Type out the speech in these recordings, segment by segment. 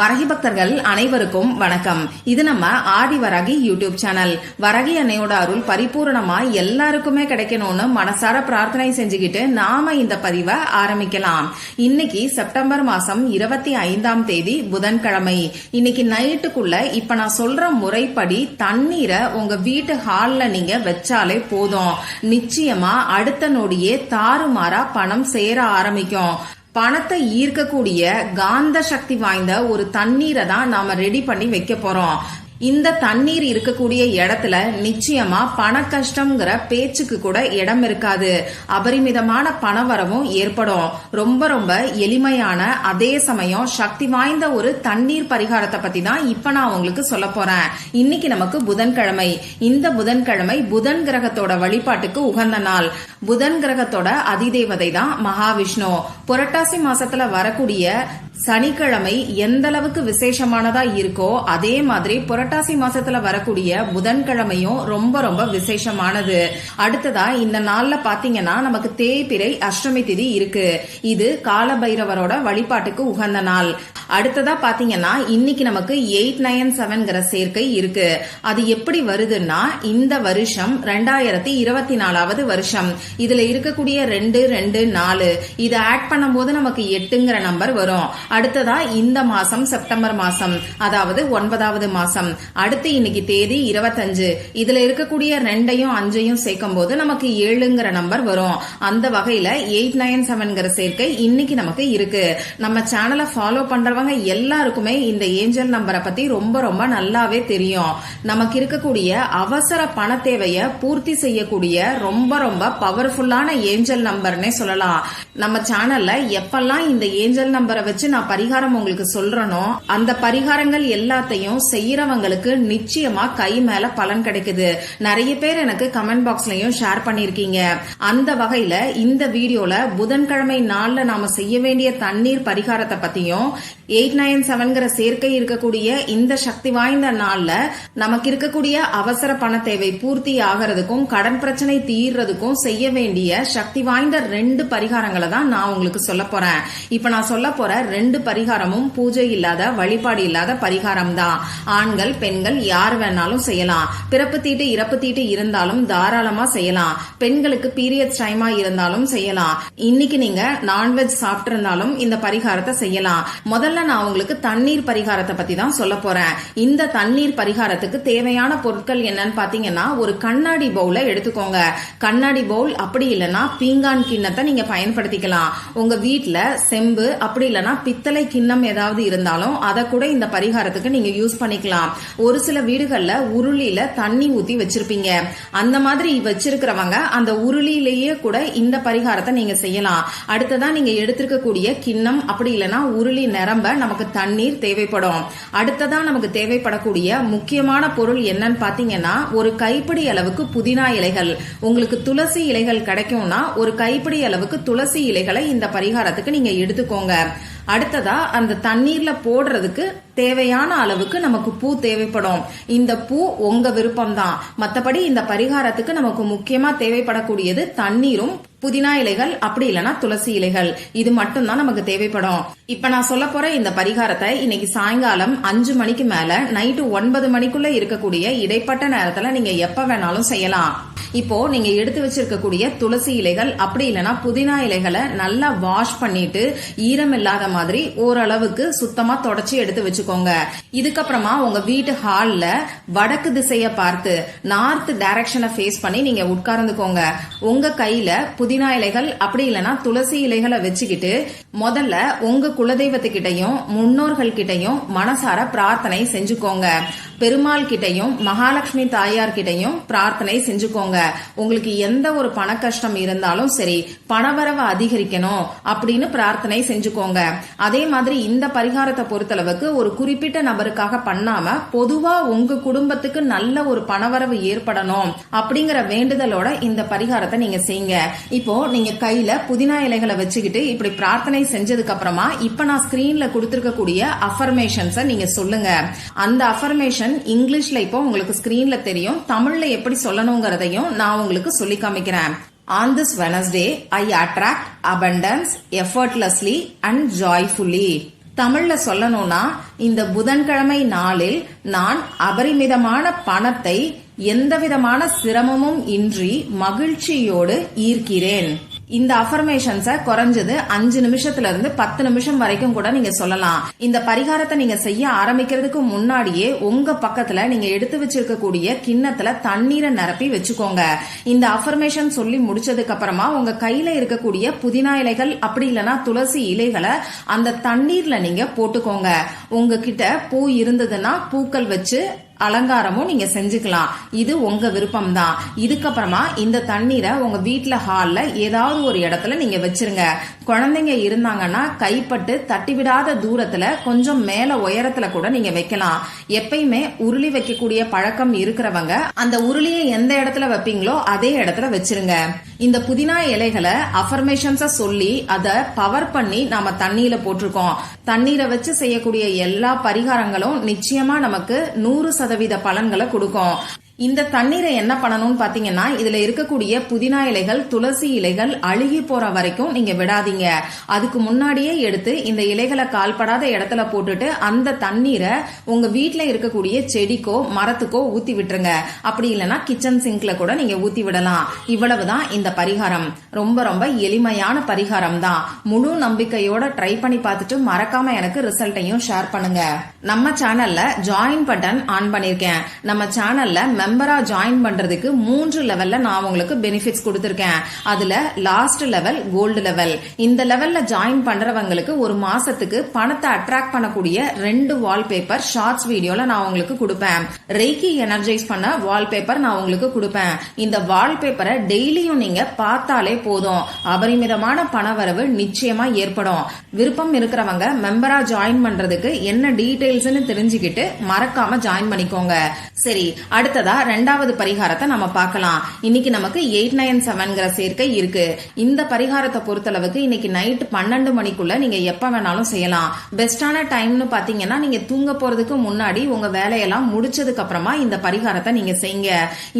வரகி பக்தர்கள் அனைவருக்கும் வணக்கம். இது நம்ம ஆதி வரகி யூடியூப் சேனல். வரகி அன்னையோட அருள் பரிபூர்ணமா எல்லாருக்குமே கிடைக்கணும்னு மனசார பிரார்த்தனை செஞ்சுக்கிட்டு நாம இந்த பதிவை ஆரம்பிக்கலாம். இன்னைக்கு செப்டம்பர் மாசம் இருபத்தி ஐந்தாம் தேதி புதன்கிழமை. இன்னைக்கு நைட்டுக்குள்ள இப்ப நான் சொல்ற முறைப்படி தண்ணீரை உங்க வீட்டு ஹால்ல நீங்க வச்சாலே போதும். நிச்சயமா அடுத்த நொடியே தாறுமாறா பணம் சேர ஆரம்பிக்கும். பணத்தை ஈர்க்கக்கூடிய காந்த சக்தி வாய்ந்த ஒரு தண்ணீரை தான் நாம ரெடி பண்ணி வைக்க போறோம். இந்த தண்ணீர் இருக்கக்கூடிய இடத்துல நிச்சயமா பண கஷ்டம்ங்கிற பேச்சுக்கு கூட இடம் இருக்காது. அபரிமிதமான பணவரவும் ஏற்படும். ரொம்ப ரொம்ப எளிமையான அதே சமயம் சக்தி வாய்ந்த ஒரு தண்ணீர் பரிகாரத்தை பத்தி தான் இப்ப நான் உங்களுக்கு சொல்ல போறேன். இன்னைக்கு நமக்கு புதன்கிழமை. இந்த புதன்கிழமை புதன் கிரகத்தோட வழிபாட்டுக்கு உகந்த நாள். புதன் கிரகத்தோட அதிதேவதை தான் மகாவிஷ்ணு. புரட்டாசி மாசத்துல வரக்கூடிய சனிக்கிழமை எந்த அளவுக்கு விசேஷமானதா இருக்கோ அதே மாதிரி புரட்டாசி மாசத்துல வரக்கூடிய புதன்கிழமையும் ரொம்ப ரொம்ப விசேஷமானது. அடுத்ததா இந்த நாள்ல பாத்தீங்கன்னா நமக்கு தேய்பிரை அஷ்டமி திதி இருக்கு. இது காலபைரவரோட வழிபாட்டுக்கு உகந்த நாள். அடுத்ததா பாத்தீங்கன்னா இன்னைக்கு நமக்கு எயிட் நயன் செவன்கிற சேர்க்கை இருக்கு. அது எப்படி வருதுன்னா இந்த வருஷம் ரெண்டாயிரத்தி இருபத்தி நாலாவது வருஷம். இதுல இருக்கக்கூடிய ரெண்டு ரெண்டு நாலு இதை ஆட் பண்ணும்போது நமக்கு எட்டுங்கிற நம்பர் வரும். அடுத்ததா இந்த மாசம் செப்டம்பர் மாசம் அதாவது ஒன்பதாவது மாசம். அடுத்து இன்னைக்கு தேதி இருபத்தஞ்சு. இதுல இருக்கக்கூடிய ரெண்டையும் அஞ்சையும் சேர்க்கும் போது நமக்கு ஏழுங்கிற நம்பர் வரும். அந்த வகையில எயிட் நைன் செவன்கிற சேர்க்கை இன்னைக்கு நமக்கு இருக்கு. நம்ம சேனலை ஃபாலோ இருக்கிறவங்க எல்லாருக்குமே இந்த ஏஞ்சல் நம்பரை பத்தி ரொம்ப ரொம்ப நல்லாவே தெரியும். நமக்கு இருக்கக்கூடிய அவசர பண தேவைய பூர்த்தி செய்யக்கூடிய ரொம்ப ரொம்ப பவர்ஃபுல்லான ஏஞ்சல் நம்பர்னே சொல்லலாம். நம்ம சேனல்ல எப்பெல்லாம் இந்த ஏஞ்சல் நம்பரை வச்சு நான் பரிகாரம் உங்களுக்கு சொல்றேனோ அந்த பரிகாரங்கள் எல்லாத்தையும் செய்யறவங்களுக்கு நிச்சயமா கை மேல பலன் கிடைக்குது. நிறைய பேர் எனக்கு கமெண்ட் பாக்ஸ்லயும் ஷேர் பண்ணிருக்கீங்க. அந்த வகையில இந்த வீடியோல புதன்கிழமை நாள்ல நாம செய்ய வேண்டிய தண்ணீர் பரிகாரத்தை பத்தியும் எயிட் நைன் செவன்கிற சேர்க்கை இருக்கக்கூடிய இந்த சக்தி வாய்ந்த நாள்ல நமக்கு இருக்கக்கூடிய அவசர பண தேவை பூர்த்தி ஆகிறதுக்கும் கடன் பிரச்சனை தீர்றதுக்கும் செய்ய வேண்டிய சக்தி வாய்ந்த ரெண்டு பரிகாரங்களை தான் நான் உங்களுக்கு சொல்ல போறேன். இப்ப நான் சொல்ல போற ரெண்டு பரிகாரமும் பூஜை இல்லாத வழிபாடு இல்லாத பரிகாரம் தான். ஆண்கள் பெண்கள் யார் வேணாலும் செய்யலாம். பிறப்பு தீட்டு இறப்பு தீட்டு இருந்தாலும் தாராளமா செய்யலாம். பெண்களுக்கு பீரியட்ஸ் டைமா இருந்தாலும் செய்யலாம். இன்னைக்கு நீங்க நான்வெஜ் சாப்பிட்டு இருந்தாலும் இந்த பரிகாரத்தை செய்யலாம். முதல்ல நான் உங்களுக்கு தண்ணீர் பரிகாரத்தை பத்தி தான் சொல்ல போறேன். இந்த தண்ணீர் பரிகாரத்துக்கு தேவையான பொருட்கள் என்னன்னு பாத்தீங்கன்னா ஒரு கண்ணாடி பவுல எடுத்துக்கோங்க. கண்ணாடி பவுல் அப்படி இல்லைன்னா பீங்கான் கிண்ணத்தை நீங்க பயன்படுத்திக்கலாம். உங்க வீட்ல செம்பு அப்படி இல்லைன்னா பித்தளை கிண்ணம் ஏதாவது இருந்தாலும் அதை கூட இந்த பரிகாரத்துக்கு நீங்க யூஸ் பண்ணிக்கலாம். ஒரு சில வீடுகள்ல உருளியில தண்ணி ஊத்தி வச்சிருப்பீங்க. அந்த மாதிரி வச்சிருக்கிறவங்க அந்த உருளியிலேயே கூட இந்த பரிகாரத்தை நீங்க செய்யலாம். அடுத்ததா நீங்க எடுத்திருக்கக்கூடிய கிண்ணம் அப்படி இல்லைன்னா உருளி நிரம்ப நமக்கு தண்ணீர் தேவைப்படும். அடுத்ததா நமக்கு தேவைப்படக்கூடிய முக்கியமான பொருள் என்னன்னு பாத்தீங்கன்னா ஒரு கைப்பிடி அளவுக்கு புதினா இலைகள். உங்களுக்கு துளசி இலைகள் கிடைக்கும்னா ஒரு கைப்பிடி அளவுக்கு துளசி இலைகளை இந்த பரிகாரத்துக்கு நீங்க எடுத்துக்கோங்க. அடுத்ததா அந்த தண்ணீர்ல போடுறதுக்கு தேவையான அளவுக்கு நமக்கு பூ தேவைப்படும். இந்த பூ உங்க விருப்பம்தான். மற்றபடி மத்தபடி இந்த பரிகாரத்துக்கு நமக்கு முக்கியமா தேவைப்படக்கூடியது தண்ணீரும் புதினா இலைகள் அப்படி இல்லைன்னா துளசி இலைகள். இது மட்டும்தான் நமக்கு தேவைப்படும். இப்ப நான் சொல்ல போற இந்த பரிகாரத்தை இன்னைக்கு சாயங்காலம் அஞ்சு மணிக்கு மேல நைட்டு ஒன்பது மணிக்குள்ள இருக்கக்கூடிய இடைப்பட்ட நேரத்துல நீங்க எப்ப வேணாலும் செய்யலாம். இப்போ நீங்க எடுத்து வச்சிருக்கக்கூடிய துளசி இலைகள் அப்படி இல்லைன்னா புதினா இலைகளை நல்லா வாஷ் பண்ணிட்டு ஈரம் இல்லாத மாதிரி ஓரளவுக்கு சுத்தமா தொடச்சி எடுத்து வச்சுக்கோங்க. இதுக்கப்புறமா உங்க வீட்டு ஹால்ல வடக்கு திசைய பார்த்து நார்த் டைரக்ஷனை ஃபேஸ் பண்ணி நீங்க உட்கார்ந்துக்கோங்க. உங்க கையில புதினா இலைகள் அப்படி இல்லைன்னா துளசி இலைகளை வச்சுக்கிட்டு முதல்ல உங்க குலதெய்வத்துக்கிட்டையும் முன்னோர்கள் கிட்டையும் மனசார பிரார்த்தனை செஞ்சுக்கோங்க. பெருமாள் கிட்டையும் மகாலட்சுமி தாயார் கிட்டையும் பிரார்த்தனை செஞ்சுக்கோங்க. உங்களுக்கு எந்த ஒரு பண கஷ்டம் இருந்தாலும் சரி பணவரவு அதிகரிக்கணும் அப்படின்னு பிரார்த்தனை செஞ்சுக்கோங்க. அதே மாதிரி இந்த பரிகாரத்தை பொறுத்தளவுக்கு ஒரு குறிப்பிட்ட நபருக்காக பண்ணாம பொதுவா உங்க குடும்பத்துக்கு நல்ல ஒரு பணவரவு ஏற்படணும் அப்படிங்கிற வேண்டுதலோட இந்த பரிகாரத்தை நீங்க செய்யுங்க. இப்போ நீங்க கையில புதினா இலைகளை வச்சுக்கிட்டு இப்படி பிரார்த்தனை செஞ்சதுக்கு அப்புறமா இப்ப நான் ஸ்கிரீன்ல கொடுத்திருக்கக்கூடிய அஃபர்மேஷன்ஸை நீங்க சொல்லுங்க. அந்த அஃபர்மேஷன் இங்கிலீஷ்ல இப்போ உங்களுக்கு ஸ்கிரீன்ல தெரியும். தமிழ்ல எப்படி சொல்லணுங்கிறதையும் நான் உங்களுக்கு சொல்லி காமிக்கிறேன். On this Wednesday I attract abundance effortlessly and joyfully தமிழ்ல சொல்லணும்னா இந்த புதன்கிழமை நாளில் நான் அபரிமிதமான பணத்தை எந்தவிதமான சிரமமும் இன்றி மகிழ்ச்சியோடு ஈர்க்கிறேன். இந்த அஃபர்மேஷன்ஸ குறைஞ்சது அஞ்சு நிமிஷத்துல இருந்து பத்து நிமிஷம் வரைக்கும் கூட நீங்க சொல்லலாம். இந்த பரிகாரத்தை நீங்க செய்ய ஆரம்பிக்கிறதுக்கு முன்னாடியே உங்க பக்கத்துல நீங்க எடுத்து வச்சிருக்கக்கூடிய கிண்ணத்துல தண்ணீரை நிரப்பி வச்சுக்கோங்க. இந்த அஃபர்மேஷன் சொல்லி முடிச்சதுக்கு அப்புறமா உங்க கையில இருக்கக்கூடிய புதினா இலைகள் அப்படி இல்லைன்னா துளசி இலைகளை அந்த தண்ணீர்ல நீங்க போட்டுக்கோங்க. உங்ககிட்ட பூ இருந்ததுன்னா பூக்கள் வச்சு அலங்காரமும் நீங்க செஞ்சுக்கலாம். இது உங்க விருப்பம் தான் இதுக்கப்புறமா இந்த தண்ணீரை உங்க வீட்டுல ஹால்ல ஏதாவது ஒரு இடத்துல நீங்க வச்சிருங்க. குழந்தைங்க இருந்தாங்கன்னா கைப்பட்டு தட்டி விடாத தூரத்துல கொஞ்சம் மேல உயரத்துல கூட நீங்க வைக்கலாம். எப்பயுமே உருளி வைக்கக்கூடிய பழக்கம் இருக்கிறவங்க அந்த உருளியை எந்த இடத்துல வைப்பீங்களோ அதே இடத்துல வச்சிருங்க. இந்த புதினா இலைகளை அஃபர்மேஷன்ஸ சொல்லி அதை பவர் பண்ணி நாம தண்ணியில போட்டிருக்கோம். தண்ணீரை வச்சு செய்யக்கூடிய எல்லா பரிகாரங்களும் நிச்சயமா நமக்கு நூறு சதவீத பலன்களை கொடுக்கும். இந்த தண்ணீரை என்ன பண்ணணும்னு பாத்தீங்கன்னா இதுல இருக்கக்கூடிய புதினா இலைகள் துளசி இலைகள் அழுகி போற வரைக்கும் நீங்க விடாதீங்க. அதுக்கு முன்னாடியே எடுத்து இந்த இலைகளை கால்படாத இடத்துல போட்டுட்டு அந்த தண்ணீரை உங்க வீட்டுல இருக்கக்கூடிய செடிக்கோ மரத்துக்கோ ஊத்தி விட்டுருங்க. அப்படி இல்லைன்னா கிச்சன் சிங்க்ல கூட நீங்க ஊத்தி விடலாம். இவ்வளவுதான் இந்த பரிகாரம். ரொம்ப ரொம்ப எளிமையான பரிகாரம் தான். முழு நம்பிக்கையோட ட்ரை பண்ணி பார்த்துட்டு மறக்காம எனக்கு ரிசல்ட்டையும் ஷேர் பண்ணுங்க. நம்ம சேனல்ல ஜாயின் பட்டன் ஆன் பண்ணிருக்கேன். நம்ம சேனல்ல மெம்பரா ஜாயின் பண்றதுக்கு மூன்று லெவல்ல நான் உங்களுக்கு பெனிஃபிட்ஸ் கொடுத்துருக்கேன். அதுல லாஸ்ட் லெவல் கோல்டு லெவல் இந்த லெவல்ல ஜாயின் பண்றவங்களுக்கு ஒரு மாசத்துக்கு பணத்தை அட்ராக்ட் பண்ணக்கூடிய ரெண்டு வால்பேப்பர் ஷார்ட்ஸ் வீடியோல நான் உங்களுக்கு கொடுப்பேன். ரெய்கி எனர்ஜைஸ் பண்ண வால்பேப்பர் நான் உங்களுக்கு கொடுப்பேன். இந்த வால்பேப்பரை டெய்லியும் நீங்க பார்த்தாலே போதும். அபரிமிதமான பணவரவு நிச்சயமா ஏற்படும். விருப்பம் இருக்கிறவங்க மெம்பரா ஜாயின் பண்றதுக்கு என்ன டீடைல்ஸ்னு தெரிஞ்சுக்கிட்டு மறக்காம ஜாயின் பண்ணிக்கோங்க. சரி அடுத்ததா ரெண்டாவது பரிகாரத்தை நம்ம பார்க்கலாம். இன்னைக்கு நமக்கு எயிட் நைன் செவன்கிற சேர்க்கை இருக்கு. இந்த பரிகாரத்தை பொறுத்தளவுக்கு இன்னைக்கு நைட் பன்னெண்டு மணிக்குள்ள நீங்க எப்ப வேணாலும் செய்யலாம். பெஸ்டான டைம்னு பாத்தீங்கன்னா நீங்க தூங்க போறதுக்கு முன்னாடி உங்க வேலையெல்லாம் முடிச்சதுக்கு அப்புறமா இந்த பரிகாரத்தை நீங்க செய்யுங்க.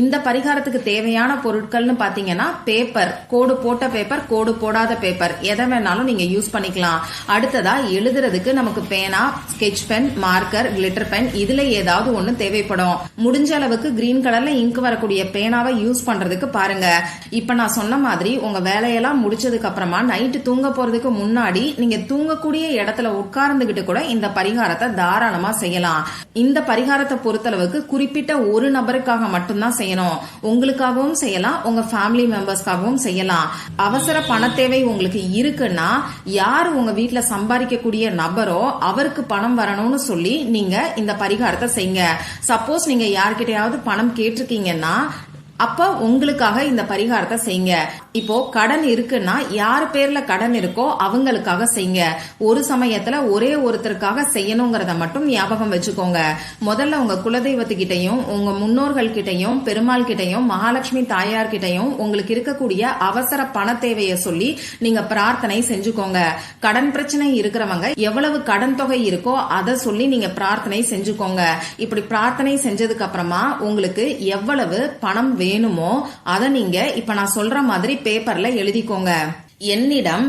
இந்த பரிகாரத்துக்கு தேவையான பொருட்கள்னு பாத்தீங்கன்னா பேப்பர் கோடு போட்ட பேப்பர் கோடு போடாத பேப்பர் எதை வேணாலும் நீங்க யூஸ் பண்ணிக்கலாம். அடுத்ததா எழுதுறதுக்கு நமக்கு பேனா sketch pen marker glitter pen இதுல ஏதாவது ஒண்ணு தேவைப்படும். முடிஞ்ச அளவுக்கு கிரீன் கலர்ல இங்க் வரக்கூடிய பேனாவை யூஸ் பண்றதுக்கு பாருங்க. இப்ப நான் சொன்ன மாதிரி உங்க வேலையெல்லாம் முடிச்சதுக்கு அப்புறமா நைட்டு தூங்க போறதுக்கு முன்னாடி நீங்க தூங்கக்கூடிய இடத்துல உட்கார்ந்துகிட்டு கூட இந்த பரிகாரத்தை தாராளமா செய்யலாம். இந்த பரிகாரத்தை பொறுத்தளவுக்கு குறிப்பிட்ட ஒரு நபருக்காக மட்டும்தான் செய்யணும். உங்களுக்காகவும் செய்யலாம் உங்க ஃபேமிலி மெம்பர்ஸ்க்காகவும் செய்யலாம். அவசர பண தேவை உங்களுக்கு இருக்குன்னா யார் உங்க வீட்டுல சம்பாதிக்கக்கூடிய நபரோ அவருக்கு பணம் வரணும்னு சொல்லி நீங்க இந்த பரிகாரத்தை செய்யுங்க. சப்போஸ் நீங்க யார்கிட்டயாவது பணம் கேட்டிருக்கீங்கன்னா அப்ப உங்களுக்காக இந்த பரிகாரத்தை செய்யுங்க. இப்போ கடன் இருக்குன்னா யார் பேர்ல கடன் இருக்கோ அவங்களுக்காக செய்யுங்க. ஒரு சமயத்துல ஒரே ஒருத்தருக்காக செய்யணுங்கிறத மட்டும் ஞாபகம் வச்சுக்கோங்க. முதல்ல உங்க குலதெய்வத்துக்கிட்டையும் உங்க முன்னோர்கள் கிட்டையும் பெருமாள் கிட்டையும் மகாலட்சுமி தாயார் கிட்டையும் உங்களுக்கு இருக்கக்கூடிய அவசர பண தேவையை சொல்லி நீங்க பிரார்த்தனை செஞ்சுக்கோங்க. கடன் பிரச்சனை இருக்கிறவங்க எவ்வளவு கடன் தொகை இருக்கோ அதை சொல்லி நீங்க பிரார்த்தனை செஞ்சுக்கோங்க. இப்படி பிரார்த்தனை செஞ்சதுக்கு அப்புறமா உங்களுக்கு எவ்வளவு பணம் வேணும் வேணுமோ அதை நீங்க இப்ப நான் சொல்ற மாதிரி பேப்பர்ல எழுதிக்கோங்க. என்னிடம்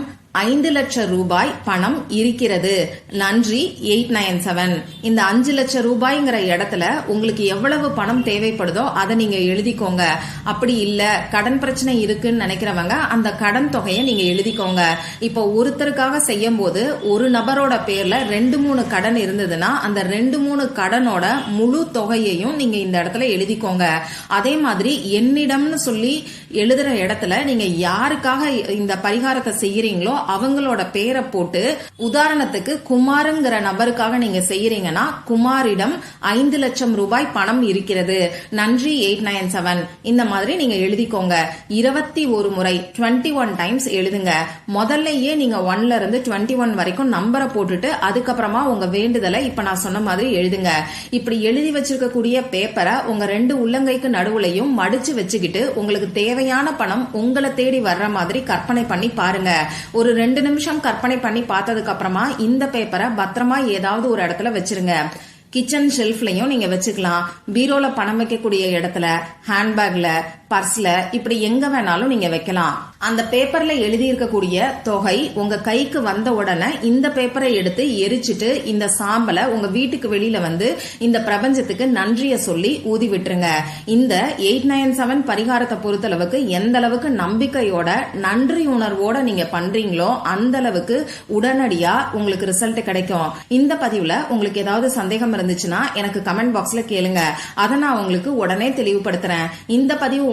ஐந்து லட்சம் ரூபாய் பணம் இருக்கிறது. நன்றி எயிட் நைன் செவன். இந்த அஞ்சு லட்சம் ரூபாய்ங்கிற இடத்துல உங்களுக்கு எவ்வளவு பணம் தேவைப்படுதோ அதை நீங்க எழுதிக்கோங்க. அப்படி இல்ல கடன் பிரச்சனை இருக்குன்னு நினைக்கிறவங்க அந்த கடன் தொகையை நீங்க எழுதிக்கோங்க. இப்போ ஒருத்தருக்காக செய்யும் போது ஒரு நபரோட பேர்ல ரெண்டு மூணு கடன் இருந்ததுன்னா அந்த ரெண்டு மூணு கடனோட முழு தொகையையும் நீங்க இந்த இடத்துல எழுதிக்கோங்க. அதே மாதிரி என்னிடம்னு சொல்லி எழுதுற இடத்துல நீங்க யாருக்காக இந்த பரிகாரத்தை செய்யறீங்களோ அவங்களோட பேரை போட்டு உதாரணத்துக்கு குமாருங்கிற நபருக்காக நீங்க செய்யறீங்கன்னா குமாரிடம் ஐந்து லட்சம் ரூபாய் பணம் இருக்கிறது. நன்றி எயிட் நைன் செவன். இந்த மாதிரி நீங்க எழுதிக்கோங்க. இருபத்தி ஒரு முறை டுவெண்ட்டி ஒன் டைம்ஸ் எழுதுங்க. முதல்லயே நீங்க ஒன்ல இருந்து டுவெண்ட்டி ஒன் வரைக்கும் நம்பரை போட்டுட்டு அதுக்கப்புறமா உங்க வேண்டுதலை இப்ப நான் சொன்ன மாதிரி எழுதுங்க. இப்படி எழுதி வச்சிருக்கக்கூடிய பேப்பரை உங்க ரெண்டு உள்ளங்கைக்கு நடுவுலையும் மடிச்சு வச்சுக்கிட்டு உங்களுக்கு தேவையான பணம் உங்களை தேடி வர்ற மாதிரி கற்பனை பண்ணி பாருங்க. ஒரு ரெண்டு நிமிஷம் கற்பனை பண்ணி பார்த்ததுக்கு அப்புறமா இந்த பேப்பரை பத்திரமா ஏதாவது ஒரு இடத்துல வச்சிருங்க. கிச்சன் ஷெல்ஃப்லயும் நீங்க வச்சுக்கலாம். பீரோல பணம் வைக்கக்கூடிய இடத்துல ஹேண்ட்பேக்ல பர்ஸ்ல இப்படி எங்க வேணாலும் நீங்க வைக்கலாம். அந்த பேப்பர்ல எழுதி இருக்கக்கூடிய தொகை உங்க கைக்கு வந்த உடனே இந்த பேப்பரை எடுத்து எரிச்சிட்டு இந்த சாம்பலை உங்க வீட்டுக்கு வெளியில வந்து இந்த பிரபஞ்சத்துக்கு நன்றிய சொல்லி ஊதி விட்டுருங்க. இந்த எயிட் நைன் செவன் பரிகாரத்தை பொறுத்தளவுக்கு எந்த அளவுக்கு நம்பிக்கையோட நன்றி உணர்வோட நீங்க பண்றீங்களோ அந்த அளவுக்கு உடனடியா உங்களுக்கு ரிசல்ட் கிடைக்கும். இந்த பதிவுல உங்களுக்கு ஏதாவது சந்தேகம் இருந்துச்சுன்னா எனக்கு கமெண்ட் பாக்ஸ்ல கேளுங்க. அதை நான் உங்களுக்கு உடனே தெளிவுபடுத்துறேன். இந்த பதிவு